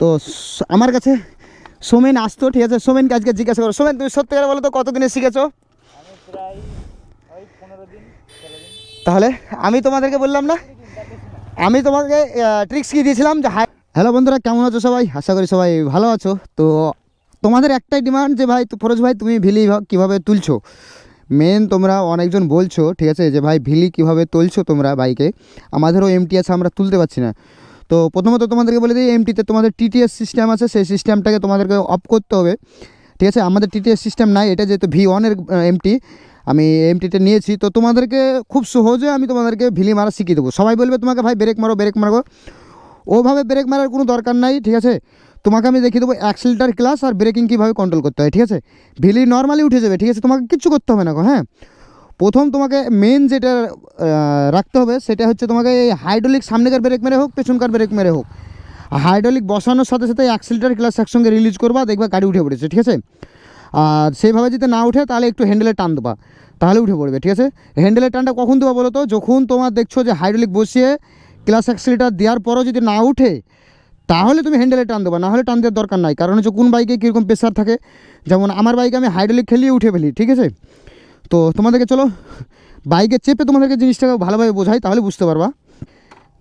তো আমার কাছে সোমেন আসতো, ঠিক আছে? সোমেনকে আজকে জিজ্ঞাসা করো। সোমেন, তুমি সত্যি করে বলো তো, কতদিনে শিখেছো? তাহলে আমি তোমাদেরকে বললাম না, আমি তোমাকে ট্রিক্স কি দিয়েছিলাম যে হাই হ্যালো বন্ধুরা, কেমন আছো সবাই? আশা করি সবাই ভালো আছো। তো তোমাদের একটাই ডিমান্ড যে ভাই ফরোজ ভাই, তুমি ভিলি কীভাবে তুলছো? মেন তোমরা অনেকজন বলছো, ঠিক আছে? যে ভাই, ভিলি কীভাবে তুলছো তোমরা বাইকে আমাদেরও এমটি আছে আমরা তুলতে পারছি না। তো প্রথমত তোমাদেরকে বলে দিই এমটিতে তোমাদের টিটিএস সিস্টেম আছে সেই সিস্টেমটাকে তোমাদেরকে অফ করতে হবে। ঠিক আছে? আমাদের টিটিএস সিস্টেম নাই এটা যেহেতু ভি ওয়ানের এমটি আমি এমটিতে নিয়েছি। তো তোমাদেরকে খুব সহজে আমি তোমাদেরকে ভিলি মারা শিখিয়ে দেবো। সবাই বলবে তোমাকে ভাই ব্রেক মারো ব্রেক মারো। ওভাবে ব্রেক মারার কোনো দরকার নাই ঠিক আছে? তোমাকে আমি দেখিয়ে দেবো অ্যাক্সিলিটার ক্লাস আর ব্রেকিং কীভাবে কন্ট্রোল করতে হয় ঠিক আছে? ভিলি নর্মালি উঠে যাবে ঠিক আছে? তোমাকে কিচ্ছু করতে হবে না গো, হ্যাঁ? প্রথম তোমাকে মেন যেটা রাখতে হবে সেটা হচ্ছে তোমাকে এই হাইড্রোলিক সামনেকার ব্রেক মেরে হোক, পেছনকার ব্রেক মেরে হোক। হাইড্রোলিক বসানোর সাথে সাথে অ্যাক্সিলিটার ক্লাস একসঙ্গে রিলিজ করবা, দেখবা গাড়ি উঠে পড়েছে, ঠিক আছে? আর সেইভাবে যদি না উঠে, তাহলে একটু হ্যান্ডেলে টান দেবা, তাহলে উঠে পড়বে, ঠিক আছে? হ্যান্ডেলের টানটা কখন দেবা বলো তো যখন তোমার দেখছ যে হাইড্রোলিক বসিয়ে ক্লাস অ্যাক্সিলিটার দেওয়ার পরও যদি না উঠে, তাহলে তুমি হ্যান্ডেলে টান দেবা না হলে টান দেওয়ার দরকার নাই। কারণ হচ্ছে কোন বাইকে কীরকম প্রেশার থাকে? যেমন আমার বাইকে আমি হাইড্রোলিক খেলিয়ে উঠে ফেলি, ঠিক আছে? তো তোমাদেরকে চলো, বাইকে চেপে তোমাদেরকে জিনিসটাকে ভালোভাবে বোঝাই, তাহলে বুঝতে পারবা।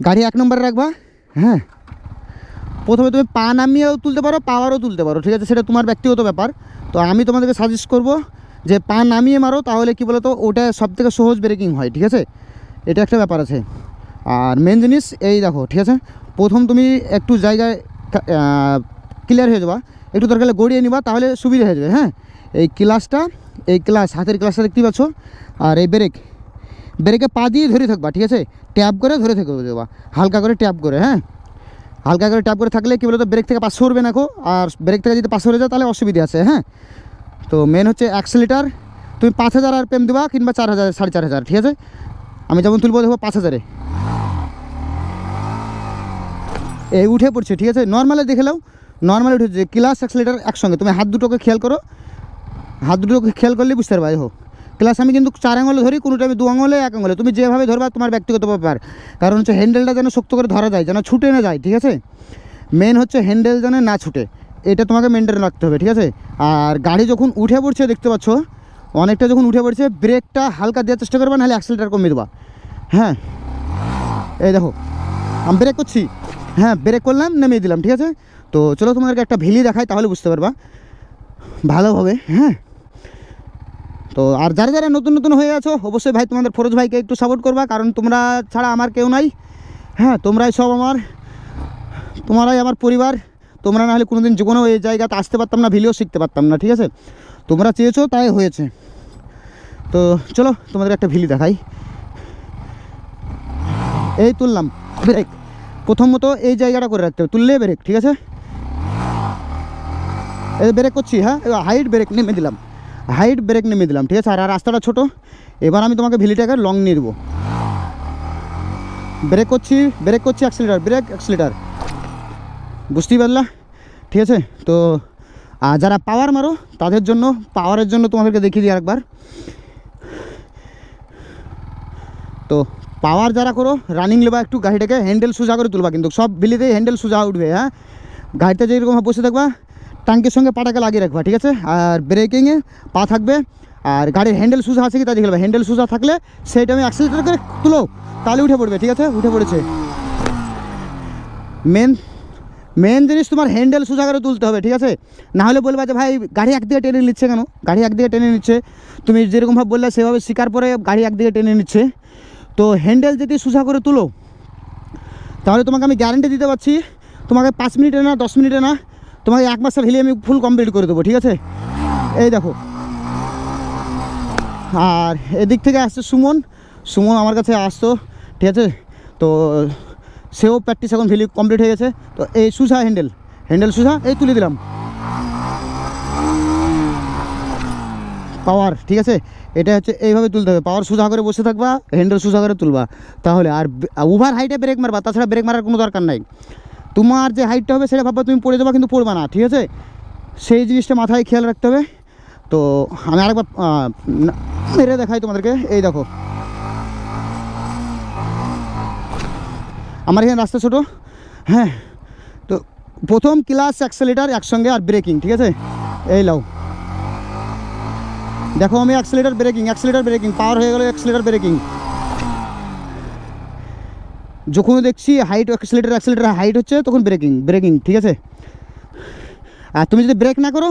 গাড়ি এক নম্বরে রাখবা হ্যাঁ? প্রথমে তুমি পা নামিয়েও তুলতে পারো, পাওয়ারও তুলতে পারো, ঠিক আছে? সেটা তোমার ব্যক্তিগত ব্যাপার। তো আমি তোমাদেরকে সাজেস্ট করব যে পা নামিয়ে মারো, তাহলে কি বলো তো ওটা সব থেকে সহজ ব্রেকিং হয়, ঠিক আছে? এটা একটা ব্যাপার আছে। আর মেন জিনিস, এই দেখো, ঠিক আছে? প্রথম তুমি একটু জায়গায় ক্লিয়ার হয়ে যাবা। একটু দরকার গড়িয়ে নিবা, তাহলে সুবিধা হয়ে যাবে হ্যাঁ? এই ক্লাসটা এই ক্লাস, হাতের ক্লাসটা দেখতেই পাচ্ছ? আর এই ব্রেক, ব্রেকে পা দিয়ে ধরে থাকবা, ঠিক আছে? ট্যাপ করে ধরে থেকে দেবা, হালকা করে ট্যাপ করে হ্যাঁ? হালকা করে ট্যাপ করে থাকলে কী বলতো, ব্রেক থেকে পাশ সরবে না কো, আর ব্রেক থেকে যদি পাশ সরে যায় তাহলে অসুবিধা আছে হ্যাঁ? তো মেন হচ্ছে অ্যাক্সিলিটার তুমি পাঁচ হাজার আর পেম দেবা কিংবা চার হাজার, সাড়ে চার হাজার, ঠিক আছে? আমি যেমন তুলবো দেখব পাঁচ হাজারে। এই উঠে পড়ছে, ঠিক আছে? নর্মালে দেখে নাও নর্মালি উঠেছে ক্লাস অ্যাক্সিলিটার একসঙ্গে, তুমি হাত দুটোকে খেয়াল করো হাত দুটোকে খেয়াল করলে বুঝতে পারবা হোক ক্লাস আমি কিন্তু চার আঙুলে ধরি, কোনো টাইমে দু আঙুলে, এক আঙুলে। তুমি যেভাবে ধরবা, তোমার ব্যক্তিগত ব্যাপার। কারণ হচ্ছে হ্যান্ডেলটা যেন শক্ত করে ধরা যায়, যেন ছুটে না যায়, ঠিক আছে? মেন হচ্ছে হ্যান্ডেল যেন না ছুটে। এটা তোমাকে মেনটেন রাখতে হবে, ঠিক আছে? আর গাড়ি যখন উঠে পড়ছে, দেখতে পাচ্ছ, অনেকটা যখন উঠে পড়ছে ব্রেকটা হালকা দেওয়ার চেষ্টা করবা, নাহলে অ্যাক্সিলিটার কমিয়ে দেবা। হ্যাঁ? এই দেখো, আমি ব্রেক করছি। হ্যাঁ ব্রেক করলাম, নামিয়ে দিলাম, ঠিক আছে? তো চলো তোমাদেরকে একটা ভেলি দেখাই, তাহলে বুঝতে পারবা। ভালোভাবে হ্যাঁ? তো আর যারা যারা নতুন নতুন হয়ে আছো, অবশ্যই ভাই তোমাদের ফরোজ ভাইকে একটু সাপোর্ট করবা, কারণ তোমরা ছাড়া আমার কেউ নাই। হ্যাঁ তোমরাই সব আমার, তোমরাই আমার পরিবার। তোমরা না হলে কোনোদিন জীবনেও এই জায়গাতে আসতে পারতাম না, ভিডিও শিখতে পারতাম না, ঠিক আছে? তোমরা চেয়েছো, তাই হয়েছে। তো চলো, তোমাদের একটা ভিলি দেখাই। এই তুললাম, ব্রেক। প্রথমত এই জায়গাটা করে রাখতে হবে, তুললে ব্রেক, ঠিক আছে? এই ব্রেক করছি হ্যাঁ? হাইট ব্রেক নেমে দিলাম। হাইট ব্রেক নেমে দিলাম, ঠিক আছে? আর আর রাস্তাটা ছোটো, এবার আমি তোমাকে ভিলিটাকে লং নিয়ে দেবো ব্রেক করছি ব্রেক করছি অ্যাক্সিলিটার ব্রেক অ্যাক্সিলিটার বুঝতেই পারলা? ঠিক আছে? তো আর যারা পাওয়ার মারো, তাদের জন্য পাওয়ারের জন্য তোমাদেরকে দেখিয়ে দিই আরেকবার। তো পাওয়ার যারা করো রানিং লেবা একটু গাড়িটাকে হ্যান্ডেল সোজা করে তুলবা, কিন্তু সব বিলিতেই হ্যান্ডেল সোজা উঠবে হ্যাঁ? গাড়িতে যেরকম বসে থাকবা ট্যাঙ্কের সঙ্গে পাটাকে লাগিয়ে রাখবা, ঠিক আছে? আর ব্রেকিংয়ে পা থাকবে, আর গাড়ির হ্যান্ডেল সুজা আছে কি তা দেখে নেবা হ্যান্ডেল সোজা থাকলে সেইটা আমি অ্যাক্সিলেটার করে তুলো, তাহলে উঠে পড়বে, ঠিক আছে? উঠে পড়েছে। মেন মেন জিনিস তোমার হ্যান্ডেল সোজা করে তুলতে হবে, ঠিক আছে? না হলে বলবা যে ভাই, গাড়ি একদিকে টেনে নিচ্ছে কেন? গাড়ি একদিকে টেনে নিচ্ছে। তুমি যেরকমভাবে বললে সেভাবে শিকার পরে গাড়ি একদিকে টেনে নিচ্ছে। তো হ্যান্ডেল যদি সোজা করে তুলো, তাহলে তোমাকে আমি গ্যারেন্টি দিতে পারছি। তোমাকে পাঁচ মিনিটে না, দশ মিনিটে না তোমাকে এক মাসের ভেলি আমি ফুল কমপ্লিট করে দেবো, ঠিক আছে? এই দেখো। আর এদিক থেকে আসছে সুমন। সুমন আমার কাছে আসতো, ঠিক আছে? তো সেও প্র্যাকটিস এখন ভেলি কমপ্লিট হয়ে গেছে। তো এই সুসা হ্যান্ডেল হ্যান্ডেল সুসা এই তুলে দিলাম। পাওয়ার ঠিক আছে? এটা হচ্ছে এইভাবে তুলতে হবে। পাওয়ার সোজা করে বসে থাকবা হ্যান্ডেল সোজা করে তুলবা। তাহলে আর ওভার হাইটে ব্রেক মারবা, তাছাড়া ব্রেক মারার কোনো দরকার নাই। তোমার যে হাইটটা হবে সেটা ভাববা তুমি পড়ে যাবা কিন্তু পড়বা না, ঠিক আছে? সেই জিনিসটা মাথায় খেয়াল রাখতে হবে। তো আমি আরেকবার মেরে দেখাই তোমাদেরকে। এই দেখো। আমার এখানে রাস্তা ছোটো। হ্যাঁ। তো প্রথম ক্লাস অ্যাক্সেলেটার একসঙ্গে আর ব্রেকিং ঠিক আছে? এই লাও দেখো আমি accelerator braking accelerator braking power হয়ে গেল অ্যাক্সেলেটার ব্রেকিং যখন দেখছি হাইট অ্যাক্সেলেটার অ্যাক্সেলেটার হাইট হচ্ছে, তখন ব্রেকিং ব্রেকিং ঠিক আছে? আর তুমি যদি ব্রেক না করো,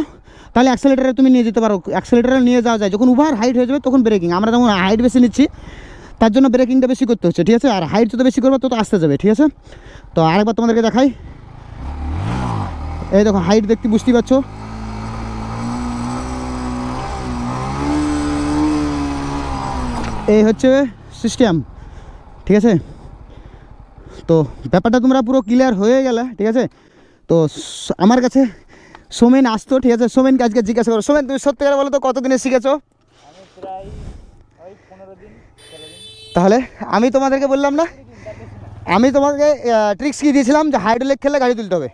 তাহলে অ্যাক্সেলেটারে তুমি নিয়ে যেতে পারো। অ্যাক্সেলেটারে নিয়ে যাওয়া যায়। যখন উভার হাইট হয়ে যাবে, তখন ব্রেকিং আমরা যেমন হাইট বেশি নিচ্ছি, তার জন্য ব্রেকিংটা বেশি করতে হচ্ছে, ঠিক আছে? আর হাইট যত বেশি করবে, তত আসতে যাবে, ঠিক আছে? তো আরেকবার তোমাদেরকে দেখাই। এই দেখো হাইট দেখতে বুঝতেই পারছ? এই হচ্ছে সিস্টেম ঠিক আছে? তো ব্যাপারটা তোমরা পুরো ক্লিয়ার হয়ে গেলে, ঠিক আছে? তো আমার কাছে সোমেন আসতো, ঠিক আছে? সোমেনকে আজকে জিজ্ঞাসা করো। সোমেন, তুমি সত্যি করে বলো তো কতদিনে শিখেছো? তাহলে আমি তোমাদেরকে বললাম না, আমি তোমাকে ট্রিক্স কি দিয়েছিলাম? যে হাইড্রোলিক খেললে গাড়ি তুলতে হবে।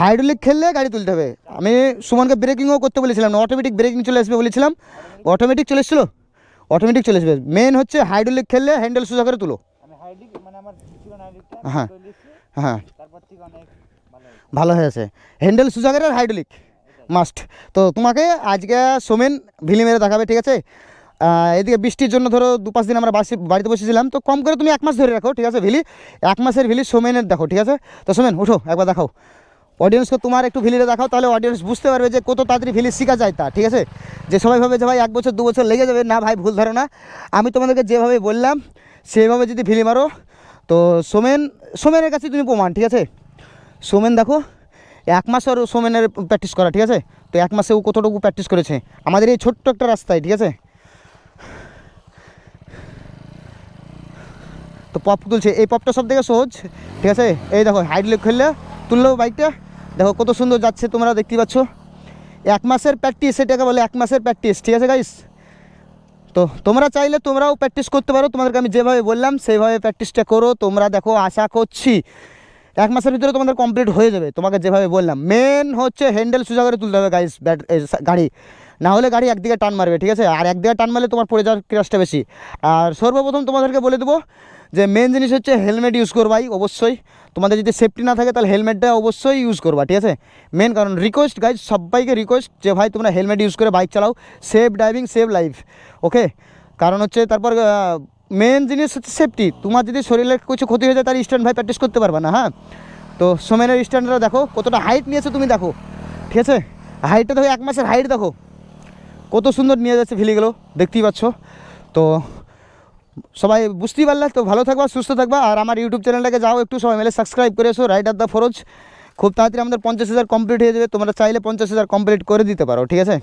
হাইড্রোলিক খেললে গাড়ি তুলতে হবে। আমি সুমনকে ব্রেকিংও করতে বলেছিলাম না অটোমেটিক ব্রেকিং চলে আসবে বলেছিলাম। অটোমেটিক চলে এসেছিল? অটোমেটিক চলে আসবে। মেন হচ্ছে হাইড্রোলিক খেললে হ্যান্ডেল সোজা করে তুলো। আমি হাইডিক মানে আমার হাইডিকটা হ্যাঁ। হ্যাঁ। তারপর থেকে অনেক ভালো হয়েছে। হ্যান্ডেল সুজাগের আর হাইড্রোলিক মাস্ট তো তোমাকে আজকে সোমেন ভিলি মেরে দেখাবে ঠিক আছে? এদিকে বৃষ্টির জন্য ধরো দু পাঁচ দিন আমরা বাসি বাড়িতে বসেছিলাম। তো কম করে তুমি এক মাস ধরে রাখো ঠিক আছে ভিলি? এক মাসের ভিলি সোমেনের দেখো ঠিক আছে? তো সোমেন উঠো একবার দেখাও। অডিয়েন্সকে তোমার একটু ভিলিরে দেখাও তাহলে অডিয়েন্স বুঝতে পারবে যে কত তাড়াতাড়ি ভিলি শেখা যায় তা ঠিক আছে? যে সবাই ভাবে যে ভাই এক বছর দু বছর লেগে যাবে না ভাই ভুল ধারণা আমি তোমাদেরকে যেভাবে বললাম সেইভাবে যদি ভিলি মারো, তো সোমেন, সোমেনের কাছে তুমি প্রমাণ, ঠিক আছে? সোমেন দেখো, এক মাস ওর সোমেনের প্র্যাকটিস করা, ঠিক আছে? তো এক মাসে ও কতটুকু প্র্যাকটিস করেছে? আমাদের এই ছোট্ট একটা রাস্তায়, ঠিক আছে? তো পপ তুলছে। এই পপটা সব থেকে সহজ, ঠিক আছে? এই দেখো হাইড্রোলিক খেললে তুললেও বাইকটা দেখো, কত সুন্দর যাচ্ছে তোমরা দেখতে পাচ্ছ। এক মাসের প্র্যাকটিস সেটাকে বলে এক মাসের প্র্যাকটিস ঠিক আছে গাইস তো তোমরা চাইলে তোমরাও প্র্যাকটিস করতে পারো। তোমাদেরকে আমি যেভাবে বললাম, সেইভাবে প্র্যাকটিসটা করো। তোমরা দেখো, আশা করছি এক মাসের ভিতরে তোমাদের কমপ্লিট হয়ে যাবে। তোমাকে যেভাবে বললাম। মেন হচ্ছে হ্যান্ডেল সোজা করে তুলতে হবে সা- গাড়ি। না হলে গাড়ি একদিকে টান মারবে, ঠিক আছে? আর একদিকে টান মারলে তোমার পড়ে যাওয়ার ক্রাশটা বেশি। আর সর্বপ্রথম তোমাদেরকে বলে দেবো যে মেন জিনিস হচ্ছে হেলমেট ইউজ করবাই অবশ্যই। তোমাদের যদি সেফটি না থাকে তাহলে হেলমেটটা অবশ্যই ইউজ করবা, ঠিক আছে? মেন কারণ রিকোয়েস্ট গাইজ সবাইকে রিকোয়েস্ট যে ভাই, তোমরা হেলমেট ইউজ করে বাইক চালাও safe driving save life okay কারণ হচ্ছে তারপর মেন জিনিস হচ্ছে সেফটি তোমার যদি শরীরে কিছু ক্ষতি হয়ে যায়, তাহলে স্ট্যান্ড ভাই প্র্যাকটিস করতে পারবে না হ্যাঁ? তো সোমেনের স্ট্যান্ডটা দেখো, কতটা হাইট নিয়েছে তুমি দেখো, ঠিক আছে? হাইটটা দেখো, এক মাসের হাইট দেখো। কত সুন্দর নিয়ে যাচ্ছে ভিলিগুলো দেখতেই পাচ্ছ। তো সবাই বুঝতেই পারলে, তো ভালো থাকবা, সুস্থ থাকবা। আর আমার ইউটিউব চ্যানেলটাকে যাও, একটু সবাই মিলে সাবস্ক্রাইব করে এসো রাইডার দ্য ফরজ খুব তাড়াতাড়ি আমাদের পঞ্চাশ হাজার কমপ্লিট হয়ে যাবে, তোমরা চাইলে পঞ্চাশ হাজার কমপ্লিট করে দিতে পারো, ঠিক আছে?